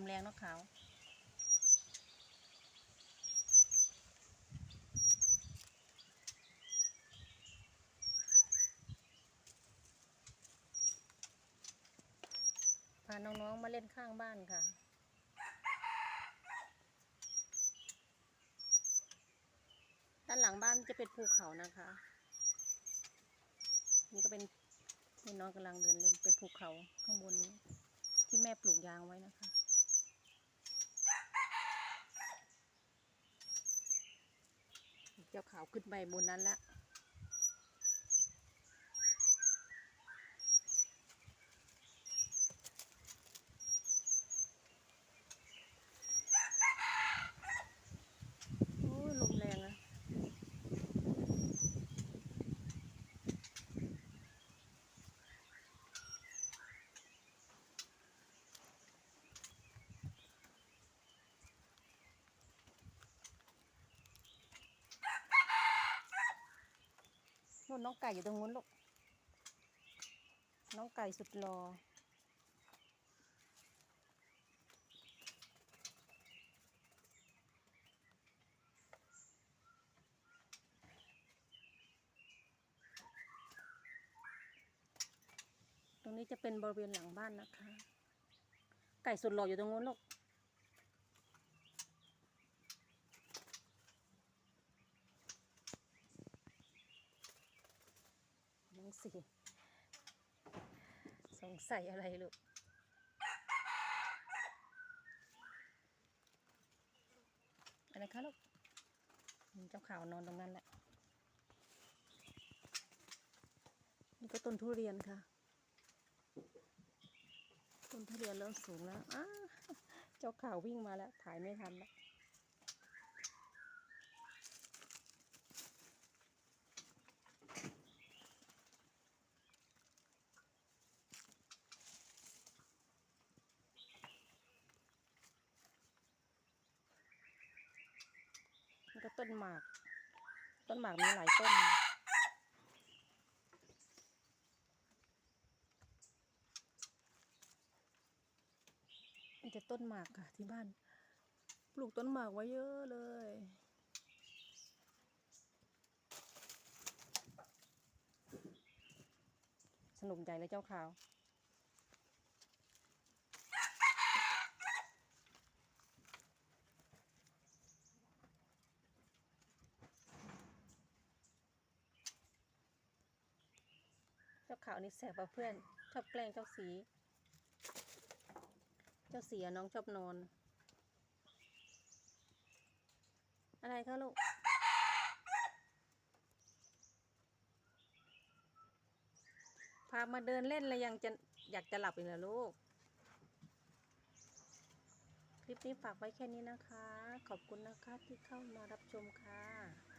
มแรงนาะขาวพาน้องๆมาเล่นข้างบ้านค่ะ ด้านหลังบ้านจะเป็นภูเขานะคะ นี่ก็เป็นนี่น้องกำลังเดินเล่นเป็นภูเขาข้างบนนี้ ที่แม่ปลูกยางไว้นะคะ เจ้าขาวขึ้นไปบนนั้นแล้วโอ้ยลมแรงอะ นู่นน้องไก่อยู่ตรงนู้นลูก น้องไก่สุดรอ ตรงนี้จะเป็นบริเวณหลังบ้านนะคะ ไก่สุดหล่ออยู่ตรงนู้นลูก งสีสงสัยอะไรลูกอะไรคะลูกเจ้าขาวนอนตรงนั้นแหละ นี่ก็ต้นทุเรียนค่ะ ต้นทุเรียนเริ่มสูงแล้วอ้าเจ้าข่าววิ่งมาแล้ว ถ่ายไม่ทันแล้ว ก็ต้นหมาก ต้นหมากมีหลายต้น มีแต่ต้นหมากค่ะที่บ้าน ปลูกต้นหมากไว้เยอะเลยสนุกใจเลยเจ้าขาว เจ้าขาวนี่แสบกว่าเพื่อน ชอบแกล้งเจ้าสี เจ้าสีน้องชอบนอน อะไรคะลูกพามาเดินเล่นแล้วยังจะอยากจะหลับอีกเหรอลูก คลิปนี้ฝากไว้แค่นี้นะคะ ขอบคุณนะคะที่เข้ามารับชมค่ะ